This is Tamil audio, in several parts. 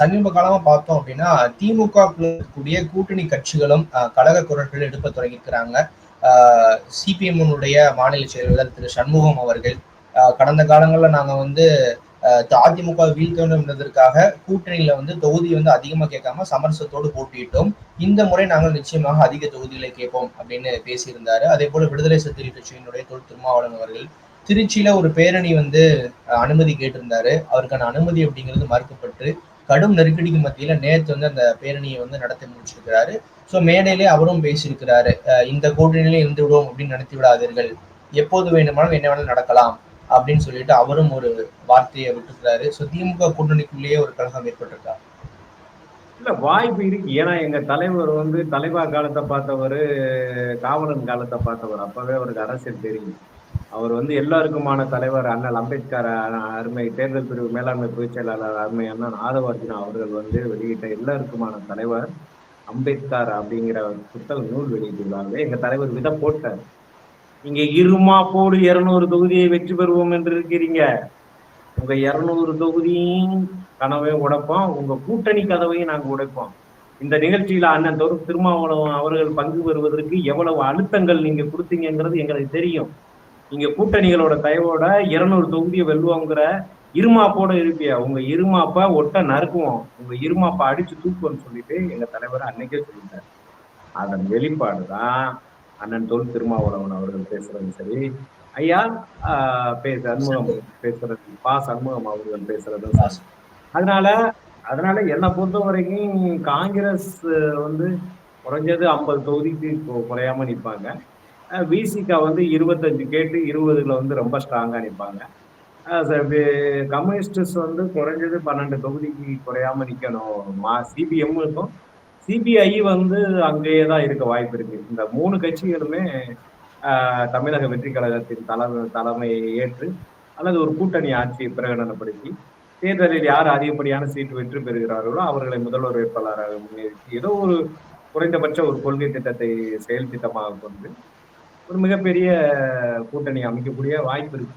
சமீப காலமா பார்த்தோம் அப்படின்னா திமுக இருக்கக்கூடிய கூட்டணி கட்சிகளும் கழக குரல்கள் எடுப்ப தொடங்கியிருக்கிறாங்க. சிபிஎம்னுடைய மாநில செயலாளர் திரு சண்முகம் அவர்கள் கடந்த காலங்களில் நாங்கள் வந்து அதிமுக வீழ்த்தணும் என்பதற்காக கூட்டணியில வந்து தொகுதி வந்து அதிகமா கேட்காம சமரசத்தோடு போட்டியிட்டோம். இந்த முறை நாங்கள் நிச்சயமாக அதிக தொகுதிகளை கேட்போம் அப்படின்னு பேசியிருந்தாரு. அதே போல விடுதலை சிறுத்தைகள் கட்சியினுடைய தொல் திருமாவளவன் அவர்கள் திருச்சியில ஒரு பேரணி வந்து அனுமதி கேட்டிருந்தாரு. அவருக்கான அனுமதி அப்படிங்கிறது மறுக்கப்பட்டு கடும் நெருக்கடிக்கு மத்தியில நேற்று வந்து அந்த பேரணியை வந்து நடத்தி முடிச்சிருக்கிறாரு. ஸோ மேடையிலே அவரும் பேசியிருக்கிறாரு. இந்த கூட்டணியிலே இருந்து விடுவோம் அப்படின்னு நடத்தி விடாதீர்கள். எப்போது வேண்டுமானாலும் என்ன வேணாலும் நடக்கலாம் அப்படின்னு சொல்லிட்டு அவரும் ஒரு வார்த்தையை விட்டுக்கிறாரு. ஸோ திமுக கூட்டணிக்குள்ளேயே ஒரு கழகம் ஏற்பட்டிருக்கா? இல்ல வாய்ப்பு இருக்கு. ஏன்னா எங்க தலைவர் வந்து தலைவா காலத்தை பார்த்தவர் காவலன் காலத்தை பார்த்தவர். அப்பவே அவருக்கு அரசியல் தெரியும். அவர் வந்து எல்லாருக்குமான தலைவர் அண்ணல் அம்பேத்கர் அருமை தேர்தல் பிரிவு மேலாண்மை பொதுச் செயலாளர் அருமை அண்ணன் ஆதவார்ஜுனா அவர்கள் வந்து வெளியிட்ட எல்லாருக்குமான தலைவர் அம்பேத்கர் அப்படிங்கிற புத்தக நூல் வெளியிட்டுள்ளாங்க எங்க தலைவர் வித போட்டார். நீங்க இருமா போடு இருநூறு தொகுதியை வெற்றி பெறுவோம் என்று இருக்கிறீங்க. உங்க இருநூறு தொகுதியும் கனவையும் உடைப்போம் உங்க கூட்டணி கதவையும் நாங்க உடைப்போம். இந்த நிகழ்ச்சியில அண்ணன் தோறும் திருமாவளவன் அவர்கள் பங்கு பெறுவதற்கு எவ்வளவு அழுத்தங்கள் நீங்க கொடுத்தீங்கிறது எங்களுக்கு தெரியும். நீங்க கூட்டணிகளோட தயவோட இருநூறு தொகுதியை வெல்லுவோங்கிற இருமாப்போட இருப்பியா? உங்க இருமாப்ப ஒட்ட நறுக்குவோம். உங்க இருமாப்ப அடிச்சு தூக்குவோம்னு சொல்லிட்டு எங்க தலைவர் அன்னைக்கே சொல்லிட்டார். அதன் வெளிப்பாடு தான் அண்ணன் தொல் திருமாவளவன் அவர்கள் பேசுறதும் சரி ஐயா பேச அன்முகம் பேசுறது பா சண்முகம் அவர்கள் பேசுறதும் அதனால அதனால என்னை பொறுத்த வரைக்கும் காங்கிரஸ் வந்து குறைஞ்சது ஐம்பது தொகுதிக்கு குறையாம நிற்பாங்க விசிகா வந்து இருபத்தஞ்சு கேட்டு இருபதுல வந்து ரொம்ப ஸ்ட்ராங்காக நிற்பாங்க கம்யூனிஸ்டர்ஸ் வந்து குறைஞ்சது பன்னெண்டு தொகுதிக்கு குறையாம நிற்கணும் மா சிபிஎம்முக்கும் சிபிஐ வந்து அங்கேயே தான் இருக்க வாய்ப்பு இருக்கு. இந்த மூணு கட்சிகளுமே தமிழக வெற்றி கழகத்தின் தலைமை தலைமையை ஏற்று அல்லது ஒரு கூட்டணி ஆட்சியை பிரகடனப்படுத்தி தேர்தலில் யார் அதிகப்படியான சீட்டு வெற்றி பெறுகிறார்களோ அவர்களை முதல்வர் வேட்பாளராக முன்னேற்றி ஏதோ ஒரு குறைந்தபட்ச ஒரு கொள்கை திட்டத்தை செயல் திட்டமாக கொண்டு ஒரு மிகப்பெரிய கூட்டணி அமைக்கக்கூடிய வாய்ப்பு இருக்கு.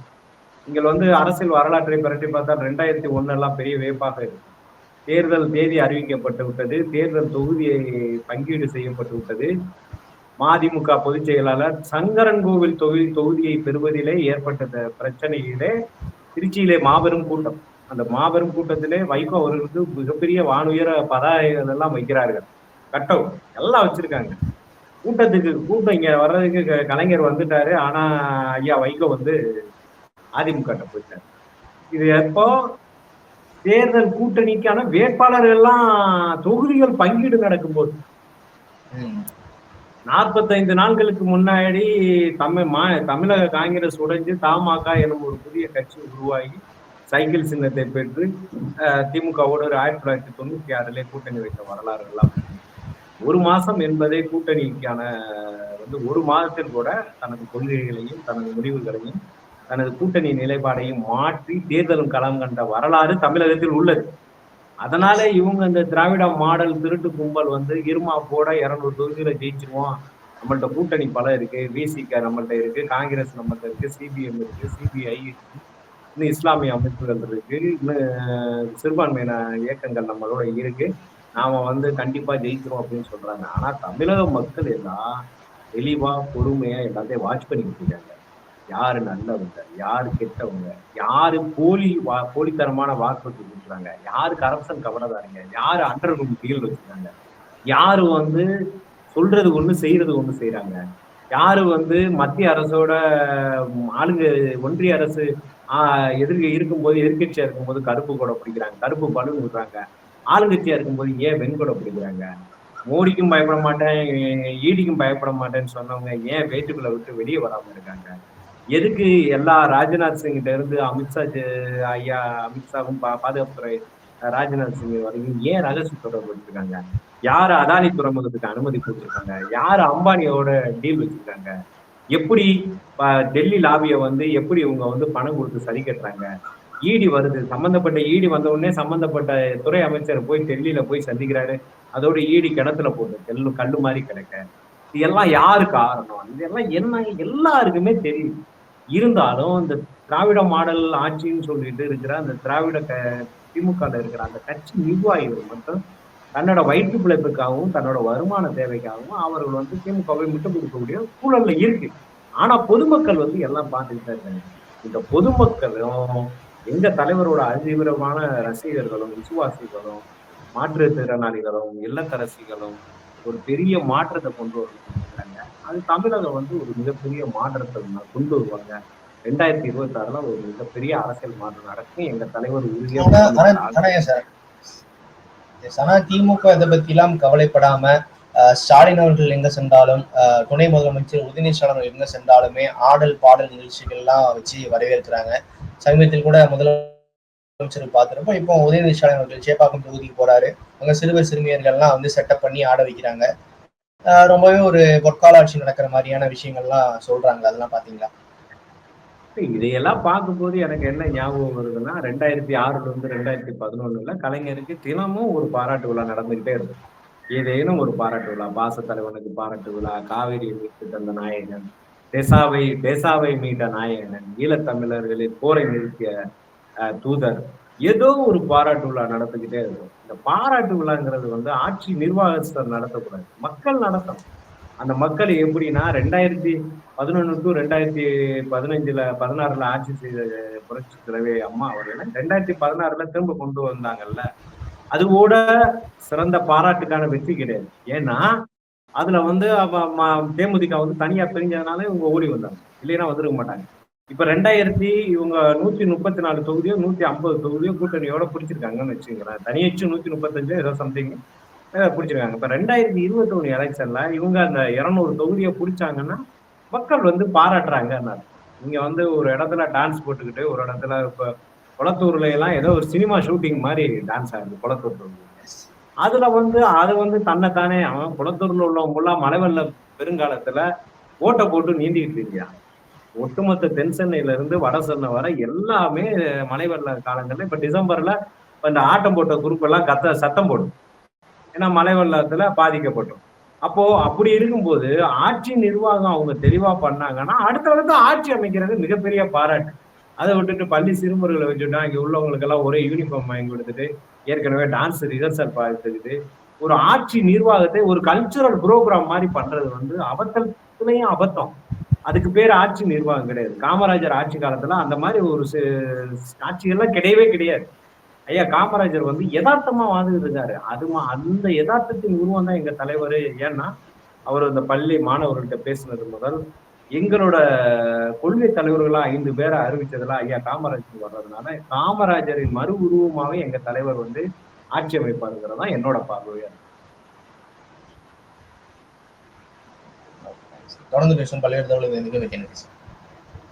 நீங்கள் வந்து அரசியல் வரலாற்றை பரட்டி பார்த்தால் ரெண்டாயிரத்தி ஒன்னெல்லாம் பெரிய வேப்பாக இருக்கு. தேர்தல் தேதி அறிவிக்கப்பட்டு விட்டது. தேர்தல் தொகுதியை பங்கீடு செய்யப்பட்டு விட்டது. மதிமுக பொதுச் செயலாளர் சங்கரன் கோவில் தொகுதி தொகுதியை பெறுவதிலே ஏற்பட்ட பிரச்சனையிலே திருச்சியிலே மாபெரும் கூட்டம். அந்த மாபெரும் கூட்டத்திலே வைகோ அவர்களுக்கு மிகப்பெரிய வானுயர பதாகைகள் எல்லாம் வைக்கிறார்கள். கட்டம் எல்லாம் வச்சிருக்காங்க. கூட்டத்துக்கு கூட்டம் இங்க வர்றதுக்கு கலைஞர் வந்துட்டாரு. ஆனா ஐயா வைகோ வந்து அதிமுக போயிட்டாரு. இது எப்போ? தேர்தல் கூட்டணிக்கான வேட்பாளர்கள் எல்லாம் தொகுதிகள் பங்கீடு நடக்கும்போது. நாற்பத்தைந்து நாட்களுக்கு முன்னாடி தமிழ் மா தமிழக காங்கிரஸ் உடைஞ்சு தமாக எனும் ஒரு புதிய கட்சி உருவாகி சைக்கிள் சின்னத்தை பெற்று திமுகவோடு ஒரு ஆயிரத்தி தொள்ளாயிரத்தி தொண்ணூத்தி ஆறுல கூட்டணி வைத்த வரலாறு எல்லாம் ஒரு மாசம் என்பதே கூட்டணிக்கான வந்து ஒரு மாதத்தில் கூட தனது கொள்கைகளையும் தனது முடிவுகளையும் தனது கூட்டணி நிலைப்பாடையும் மாற்றி தேர்தலும் களம் கண்ட வரலாறு தமிழகத்தில் உள்ளது. அதனால இவங்க இந்த திராவிட மாடல் திருட்டு கும்பல் வந்து இருமா போட இரநூறு தொகுதியில ஜெயிச்சிருவோம். நம்மள்ட்ட கூட்டணி பல இருக்கு. விசிக நம்மள்ட்ட இருக்கு. காங்கிரஸ் நம்மள்ட்ட இருக்கு. சிபிஎம் இருக்கு. சிபிஐ இருக்கு. இன்னும் இஸ்லாமிய அமைப்புகள் இருக்கு. இன்னும் சிறுபான்மையின இயக்கங்கள் நம்மளோட இருக்கு. நாம வந்து கண்டிப்பா ஜெயிக்கிறோம் அப்படின்னு சொல்றாங்க. ஆனா தமிழக மக்கள் எல்லாம் தெளிவா பொறுமையா எல்லாத்தையும் வாட்ச் பண்ணிக்கிட்டு இருக்காங்க. யாரு நல்லவங்க யாரு கெட்டவங்க யாரு போலி வா போலித்தரமான வாக்கு கொடுக்குறாங்க யாரு கரப்ஷன் கவனதாருங்க யாரு அண்டர் ரூம் டீல் வச்சுருக்காங்க யாரு வந்து சொல்றது ஒண்ணு செய்யறது ஒண்ணு செய்யறாங்க யாரு வந்து மத்திய அரசோட ஆளுங்க ஒன்றிய அரசு எதிர்க்க இருக்கும்போது எதிர்கட்சியா இருக்கும்போது கருப்பு கூட பிடிக்கிறாங்க கருப்பு பலூன் விடுறாங்க ஆளுங்கட்சியா இருக்கும்போது ஏன் வெண்கொடை பிடிக்கிறாங்க? மோடிக்கும் பயப்பட மாட்டேன் ஈடிக்கும் பயப்பட மாட்டேன்னு சொன்னவங்க ஏன் வேட்டுக்குள்ள விட்டு வெளியே வராம இருக்காங்க? எதுக்கு எல்லா ராஜ்நாத் சிங்கிட்ட இருந்து அமித்ஷா ஐயா அமித்ஷாவும் பாதுகாப்புத்துறை ராஜ்நாத் சிங் வரைக்கும் ஏன் ரகசிய தொடர்பு வச்சிருக்காங்க யார் அதானி துறைமுகத்துக்கு அனுமதி கொடுத்துருக்காங்க? யார் அம்பானியோட டீல் வச்சிருக்காங்க? எப்படி டெல்லி லாபியை வந்து எப்படி இவங்க வந்து பணம் கொடுத்து சரி கட்டுறாங்க? ஈடி வருது. சம்பந்தப்பட்ட ஈடி வந்த உடனே சம்பந்தப்பட்ட துறை அமைச்சர் போய் டெல்லியில போய் சந்திக்கிறாரு. அதோட ஈடி கிணத்துல போட்டு கல்லு கல்லு மாதிரி கிடக்க. இதெல்லாம் யாரு காரணம்? இதெல்லாம் என்ன? எல்லாருக்குமே தெரியும். இருந்தாலும் இந்த திராவிட மாடல் ஆட்சின்னு சொல்லிட்டு இருக்கிற அந்த திராவிட க திமுகவில் இருக்கிற அந்த கட்சி நிர்வாகிகள் மட்டும் தன்னோட வயிற்று பிழைப்புக்காகவும் தன்னோட வருமான தேவைக்காகவும் அவர்கள் வந்து திமுகவை விட்டு கொடுக்கக்கூடிய சூழல்ல இருக்கு. ஆனா பொதுமக்கள் வந்து எல்லாம் பார்த்துக்கிட்டு தான் இருக்காங்க. இந்த பொதுமக்களும் எங்க தலைவரோட அதிதீவிரமான ரசிகர்களும் விசுவாசிகளும் மாற்றுத்திறனாளிகளும் இல்லத்தரசிகளும் ஒரு பெரிய மாற்றத்தை கொண்டு வருவாங்க அது தமிழகம் வந்து ஒரு மிகப்பெரிய மாற்றத்தை கொண்டு வருவாங்க. ரெண்டாயிரத்தி இருபத்தி ஆறுல ஒரு மிகப்பெரிய அரசியல் மாற்றம் நடக்கும். எங்க தலைவர் உறுதியா ஆனா ஆனா ஆனா ஏன் சார் எஸ், ஆனா திமுக இதை பத்தி எல்லாம் கவலைப்படாம ஸ்டாலின் அவர்கள் எங்க சென்றாலும் துணை முதலமைச்சர் உதயநிதி ஸ்டாலின் எங்க சென்றாலுமே ஆடல் பாடல் நிகழ்ச்சிகள் எல்லாம் வச்சு வரவேற்கிறாங்க. சமீபத்தில் கூட முதலமைச்சர் பார்த்துருப்போம். இப்போ உதயநிதி ஸ்டாலின் அவர்கள் சேப்பாக்கம் தொகுதிக்கு போறாரு. அங்க சிறுவர் சிறுமியர்கள்லாம் வந்து செட்டப் பண்ணி ஆட வைக்கிறாங்க. ரொம்பவே ஒரு பொற்கால ஆட்சி நடக்கிற மாதிரியான விஷயங்கள்லாம் சொல்றாங்க. அதெல்லாம் பாத்தீங்களா? இதையெல்லாம் பார்க்கும்போது எனக்கு என்ன ஞாபகம் வருதுன்னா ரெண்டாயிரத்தி ஆறுல இருந்து ரெண்டாயிரத்தி பதினொன்னுல கலைஞருக்கு தினமும் ஒரு பாராட்டு விழா நடந்துகிட்டே இருக்கும். ஏதேனும் ஒரு பாராட்டு விழா பாச தலைவனுக்கு பாராட்டு விழா காவேரி மீட்டு தந்த நாயகன் டெசாவை டெசாவை மீட்ட நாயகன் ஈழத்தமிழர்களின் போரை நிறுத்திய அஹ், தூதர் ஏதோ ஒரு பாராட்டு விழா நடத்திக்கிட்டே இருக்கும். இந்த பாராட்டு விழாங்கிறது வந்து ஆட்சி நிர்வாகஸ்தர் நடத்தக்கூடாது. மக்கள் நடத்தணும். அந்த மக்கள் எப்படின்னா ரெண்டாயிரத்தி பதினொன்று டு ரெண்டாயிரத்தி பதினஞ்சுல பதினாறுல ஆட்சி செய்த புரட்சி தலைவி அம்மா அவர்கள் ரெண்டாயிரத்தி பதினாறுல திரும்ப கொண்டு வந்தாங்கல்ல. அது கூட சிறந்த பாராட்டுக்கான வெற்றி கிடையாது. ஏன்னா அதுல வந்து தேமுதிக வந்து தனியா பிரிஞ்சதுனால இவங்க ஓடி வந்தாங்க. இல்லைன்னா வந்திருக்க மாட்டாங்க. இப்ப ரெண்டாயிரத்தி இவங்க நூத்தி முப்பத்தி நாலு தொகுதியோ நூத்தி ஐம்பது தொகுதியோ கூட்டணியோட பிடிச்சிருக்காங்கன்னு வச்சுக்கிறேன் தனியாச்சும் நூத்தி முப்பத்தஞ்சோ ஏதோ சம்திங் பிடிச்சிருக்காங்க. இப்ப ரெண்டாயிரத்தி இருபத்தி ஒண்ணு எலெக்ஷன்ல இவங்க அந்த இருநூறு தொகுதியை பிடிச்சாங்கன்னா மக்கள் வந்து பாராட்டுறாங்க இங்க வந்து ஒரு இடத்துல டான்ஸ் போட்டுக்கிட்டு ஒரு இடத்துல இப்ப குளத்தூர்ல எல்லாம் ஏதோ ஒரு சினிமா ஷூட்டிங் மாதிரி டான்ஸ் ஆகுது குளத்தூர் அதுல வந்து அது வந்து தன்னைத்தானே அவன் குளத்தூர்ல உள்ளவங்க எல்லாம் மழை வெள்ள பெருங்காலத்துல ஓட்டை போட்டு நீந்திக்கிட்டு இருக்கியா? ஒட்டுமொத்த தென் சென்னையில இருந்து வட சென்னை வர எல்லாமே மழை வெள்ள காலங்கள்ல இப்ப டிசம்பர்ல இந்த ஆட்டம் போட்ட குரூப் எல்லாம் கத்த சத்தம் போடும். ஏன்னா மழை வெள்ளத்துல பாதிக்கப்பட்டோம். அப்போ அப்படி இருக்கும்போது ஆட்சி நிர்வாகம் அவங்க தெளிவா பண்ணாங்கன்னா அடுத்தடுத்து ஆட்சி அமைக்கிறது மிகப்பெரிய பாராட்டு. அதை விட்டுட்டு பள்ளி சிறுமுறைகளை வச்சுட்டா இங்க உள்ளவங்களுக்கு எல்லாம் ஒரே யூனிஃபார்ம் வாங்கி கொடுத்துட்டு ஏற்கனவே டான்ஸ் ரிஹர்சல் பார்த்துக்கிட்டு ஒரு ஆட்சி நிர்வாகத்தை ஒரு கல்ச்சுரல் ப்ரோக்ராம் மாதிரி பண்றது வந்து அபத்தத்துலயும் அபத்தம். அதுக்கு பேர் ஆட்சி நிர்வாகம் கிடையாது. காமராஜர் ஆட்சி காலத்துல அந்த மாதிரி ஒரு ஆட்சிகள்லாம் கிடையவே கிடையாது. ஐயா காமராஜர் வந்து யதார்த்தமா வாழ்ந்துட்டு இருக்காரு. அது அந்த யதார்த்தத்தின் உருவம் தான் எங்க தலைவர். ஏன்னா அவர் அந்த பள்ளி மாணவர்கள்ட்ட பேசினது முதல் எங்களோட கொள்கை தலைவர்களா ஐந்து பேரை அறிவிச்சதெல்லாம் ஐயா காமராஜர் வர்றதுனால காமராஜரின் மறு உருவமாவே எங்க தலைவர் வந்து ஆட்சி அமைப்பாருங்கிறது தான் என்னோட பார்வையா தொடர்ந்து பேசும் பல்வேறு தகவல்கள் மிக